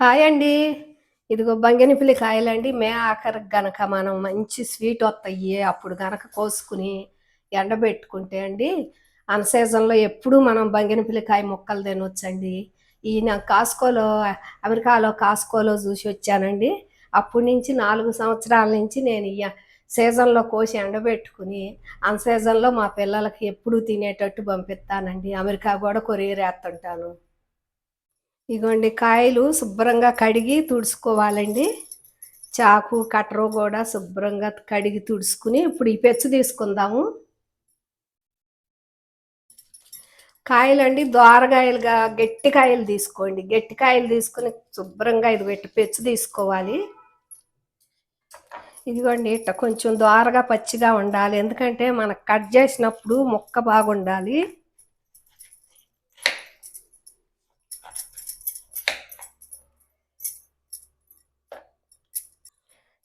Hi అండి. ఇదిగో బంగినపల్లి కాయలండి. మే ఆఖరికి గనక మనం మంచి స్వీట్ వస్తాయి. అప్పుడు గనక కోసుకుని ఎండబెట్టుకుంటే అండి అన్ సీజన్లో ఎప్పుడూ మనం బంగినపల్లి కాయ ముక్కలు తినొచ్చండి. ఈయన కాస్కోలో అమెరికాలో కాస్కోలో చూసి వచ్చానండి. అప్పటి నుంచి నాలుగు సంవత్సరాల నుంచి నేను ఇయ్య సీజన్లో కోసి ఎండబెట్టుకుని అన్ సీజన్లో మా పిల్లలకి ఎప్పుడు తినేటట్టు పంపిస్తానండి. అమెరికా కూడా కొరియర్ వేస్తుంటాను. ఇగోండి కాయలు శుభ్రంగా కడిగి తుడుచుకోవాలండి. చాకు కట్టరు కూడా శుభ్రంగా కడిగి తుడుచుకుని ఇప్పుడు ఈ పెచ్చు తీసుకుందాము. కాయలండి దోరకాయలుగా గట్టి కాయలు తీసుకోండి. గట్టి కాయలు తీసుకుని శుభ్రంగా ఇది పెట్టి పెచ్చు తీసుకోవాలి. ఇదిగోండి ఇట్ట కొంచెం దోరగా పచ్చిగా ఉండాలి. ఎందుకంటే మనకు కట్ చేసినప్పుడు మొక్క బాగుండాలి.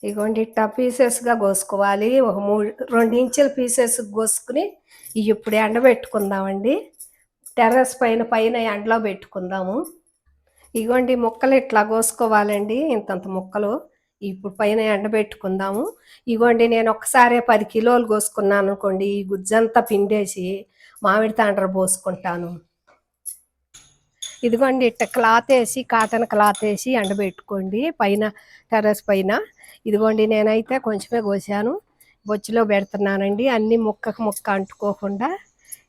ఇగోండి ఇట్టా పీసెస్గా కోసుకోవాలి. ఒక మూడు రెండు ఇంచుల పీసెస్ కోసుకుని ఇవి ఇప్పుడు ఎండబెట్టుకుందామండి. టెర్రస్ పైన పైన ఎండలో పెట్టుకుందాము. ఇగోండి ముక్కలు ఇట్లా కోసుకోవాలండి ఇంతంత ముక్కలు. ఇప్పుడు పైన ఎండబెట్టుకుందాము. ఇగోండి నేను ఒకసారి పది కిలోలు కోసుకున్నాను అనుకోండి ఈ గుజ్జంతా పిండేసి మామిడి తాండ్ర పోసుకుంటాను. ఇదిగోండి ఇట్ట క్లాత్ వేసి కాటన్ క్లాత్ వేసి ఎండబెట్టుకోండి పైన టెర్రస్ పైన. ఇదిగోండి నేనైతే కొంచెమే కోసాను. బొచ్చులో పెడుతున్నానండి. అన్ని ముక్కకు ముక్క అంటుకోకుండా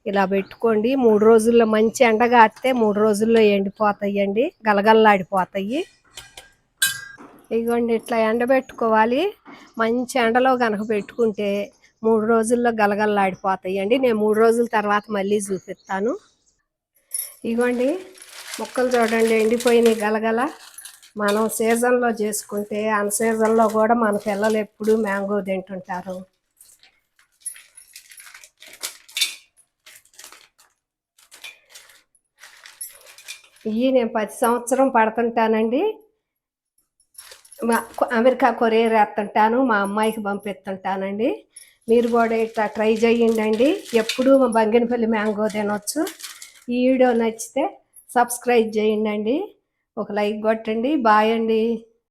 ఇలా పెట్టుకోండి. మూడు రోజుల్లో మంచి ఎండగా అత్తే మూడు రోజుల్లో ఎండిపోతాయండి. గలగల్లాడిపోతాయి. ఇదిగోండి ఇట్లా ఎండబెట్టుకోవాలి. మంచి ఎండలో కనుక పెట్టుకుంటే మూడు రోజుల్లో గలగల్లాడిపోతాయండి. నేను మూడు రోజుల తర్వాత మళ్ళీ చూపిస్తాను. ఇదిగోండి ముక్కలు చూడండి ఎండిపోయినాయి గలగల. మనం సీజన్లో చేసుకుంటే అన్ సీజన్లో కూడా మన పిల్లలు ఎప్పుడూ మ్యాంగో తింటుంటారు. ఇవి నేను పది సంవత్సరం పడుతుంటానండి. అమెరికా కొరియర్ వేస్తుంటాను మా అమ్మాయికి పంపిస్తుంటానండి. మీరు కూడా ఇట్లా ట్రై చేయండి మా బంగినపల్లి మ్యాంగో తినొచ్చు. ఈ వీడియో నచ్చితే సబ్స్క్రైబ్ చేయండి. ఒక లైక్ కొట్టండి. బాయ్ అండి.